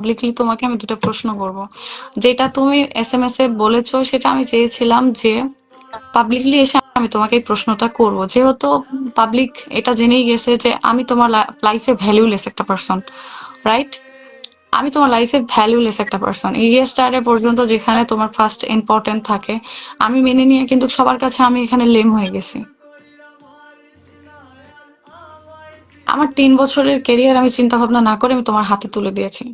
Publicly তোমাকে আমি দুটো প্রশ্ন করব। যেটা তুমি এস এম এস এ বলেছ, সেটা আমি চেয়েছিলাম যে পাবলিকলি এসে আমি তোমাকে এই প্রশ্নটা করব। যেহেতু পাবলিক এটা জেনেই গেছে যে আমি তোমার লাইফে ভ্যালুলেস একটা পার্সন রাইট আমি তোমার লাইফে ভ্যালুলেস একটা পার্সন স্টারে পর্যন্ত যেখানে তোমার ফার্স্ট ইম্পর্টেন্ট থাকে, আমি মেনে নিয়ে কিন্তু সবার কাছে আমি এখানে লেম হয়ে গেছি। আমার তিন বছরের কেরিয়ার আমি চিন্তা ভাবনা না করে আমি তোমার হাতে তুলে দিয়েছি।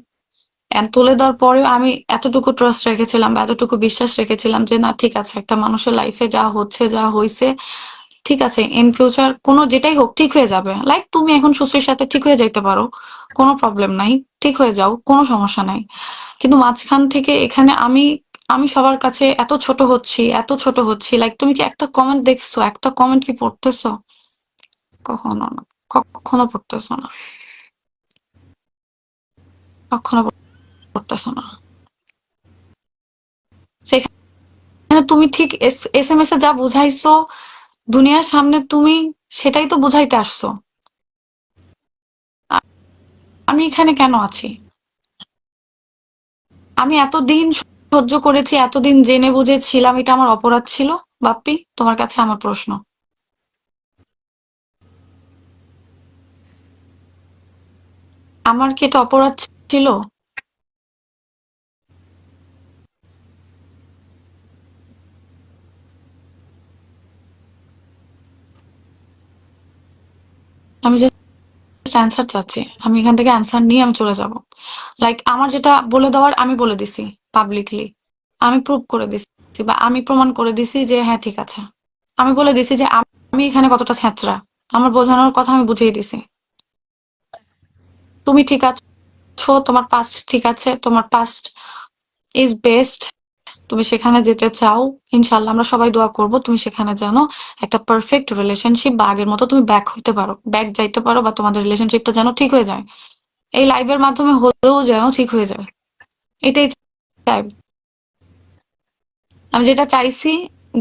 তুলে দেওয়ার পরেও আমি এতটুকু ট্রাস্ট রেখেছিলাম বা এতটুকু বিশ্বাস রেখেছিলাম যে, না, ঠিক আছে, একটা মানুষের লাইফে যা হচ্ছে, যা হয়েছে ঠিক আছে ইন ফিউচার কোনো যেটাই হোক, ঠিক হয়ে যাবে। লাইক তুমি এখন সুশ্রীর সাথে ঠিক হয়ে যাইতে পারো, কোনো প্রবলেম নাই, ঠিক হয়ে যাও, কোনো সমস্যা নাই। কিন্তু মাঝখান থেকে এখানে আমি আমি সবার কাছে এত ছোট হচ্ছি, এত ছোট হচ্ছি। লাইক তুমি কি একটা কমেন্ট দেখছ? একটা কমেন্ট কি পড়তেছো? কখনো না, কখনো পড়তেছো না। কখনো পড়তেছো না। সেখানে তুমি ঠিক এস এম এস এ যা বুঝাইছো, দুনিয়ার সামনে তুমি সেটাই তো বুঝাইতে আসছো। আমি এখানে কেন আছি? আমি এতদিন সহ্য করেছি, এতদিন জেনে বুঝে ছিলাম এটা আমার অপরাধ ছিল। বাপ্পি, তোমার কাছে আমার প্রশ্ন। আমার কি এটা অপরাধ ছিল আমি জাস্ট অ্যান্সার চাচ্ছি। আমি এখান থেকে অ্যান্সার নিয়ে আমি চলে যাব। লাইক আমার যেটা বলে দেওয়ার আমি বলে দিছি পাবলিকলি আমি প্রুভ করে দিছি বা আমি প্রমাণ করে দিছি যে হ্যাঁ ঠিক আছে। আমি বলে দিছি যে আমি এখানে কতটা ছ্যাঁচড়া আমার বোঝানোর কথা আমি বুঝিয়ে দিছি। তুমি ঠিক আছো, তোমার পাস্ট ঠিক আছে, তোমার পাস্ট ইজ বেস্ট তুমি সেখানে যেতে চাও ইনশাল্লাহ আমরা সবাই দোয়া করব তুমি সেখানে যেন একটা পারফেক্ট রিলেশনশিপ বা আগের মতো তুমি ব্যাক হইতে পারো ব্যাক যাইতে পারো বা তোমাদের রিলেশনশিপটা যেন ঠিক হয়ে যায়। এই লাইভের মাধ্যমে হলেও যেন ঠিক হয়ে যায়। এটাই চাই আমি যেটা চাইছি,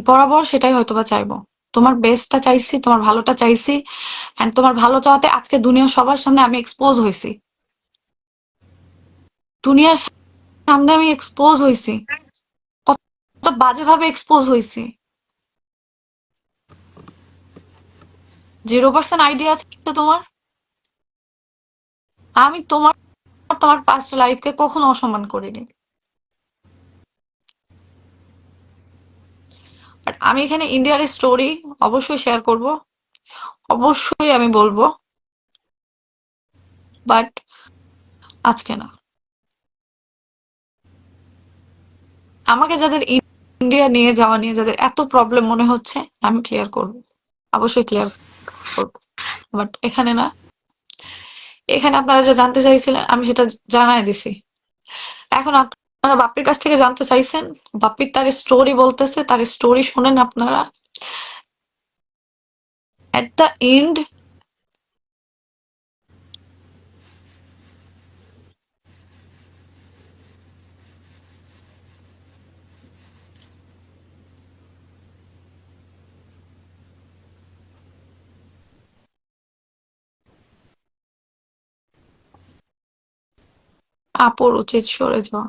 বরাবর সেটাই হয়তো বা চাইব। তোমার বেস্টটা চাইছি, তোমার ভালোটা চাইছি এন্ড তোমার ভালো চাওয়াতে আজকে দুনিয়া সবার সামনে আমি এক্সপোজ হয়েছি দুনিয়ার সামনে আমি এক্সপোজ হয়েছি বাজেভাবে এক্সপোজ হয়েছি জিরো পার্সেন্ট আইডিয়া আছে তোমার? আমি তোমার তোমার পাস্ট লাইফকে কখনো অসম্মান করিনি। আর আমি এখানে ইন্ডিয়ার স্টোরি অবশ্যই শেয়ার করব। অবশ্যই আমি বলব। বাট আজকে না। আমাকে যাদের ইন্ডিয়া নিয়ে যাওয়া নিয়ে যাদের এত প্রবলেম মনে হচ্ছে, আমি ক্লিয়ার করব। অবশ্যই ক্লিয়ার করব। বাট এখানে না, এখানে আপনারা যা জানতে চাইছিলেন, আমি সেটা জানাই দিছি। এখন আপনারা বাপ্পির কাছ থেকে জানতে চাইছেন বাপ্পির তার স্টোরি বলতেছে, তার স্টোরি শোনেন আপনারা। এট দ্য এন্ড আপুর উচিত সরে যাওয়া।